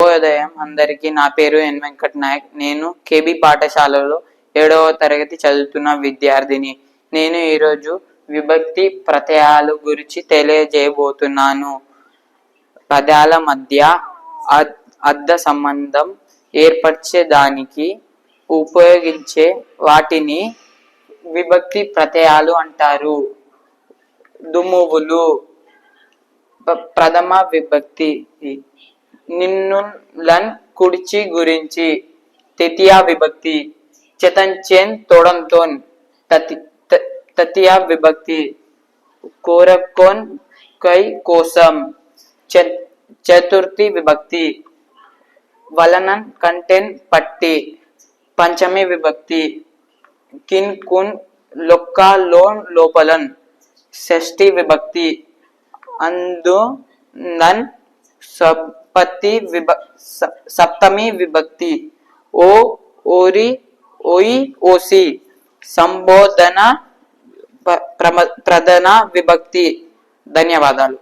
శుభోదయం అందరికీ. నా పేరు ఎన్ వెంకట్ నాయక్ నేను కేబీ పాఠశాలలో ఏడవ తరగతి చదువుతున్న విద్యార్థిని. నేను ఈరోజు విభక్తి ప్రత్యయాలు గురించి తెలియజేయబోతున్నాను. పదాల మధ్య అర్థ సంబంధం ఏర్పరిచేదానికి ఉపయోగించే వాటిని విభక్తి ప్రత్యయాలు అంటారు. దుమ్మువులు ప్రథమ విభక్తి నిన్ను లన్ కుడిచి గురించి తృతీయ విభక్తి చెతన్చేన్ తోడంతోన్ తతి త- తృతీయ విభక్తి కోరకోన్ కై కోసం చతుర్థి విభక్తి వలనన్ కంటెన్ పట్టి పంచమి విభక్తి కిన్ కున్ లొక్క లోన్ లోపలన్ షష్ఠి విభక్తి అందు నన్ సపతి విభ సప్తమి విభక్తి ఓ ఓరి ఓయి ఓసి సంబోధన ప- ప్రమ- ప్రధాన విభక్తి ధన్యవాదాలు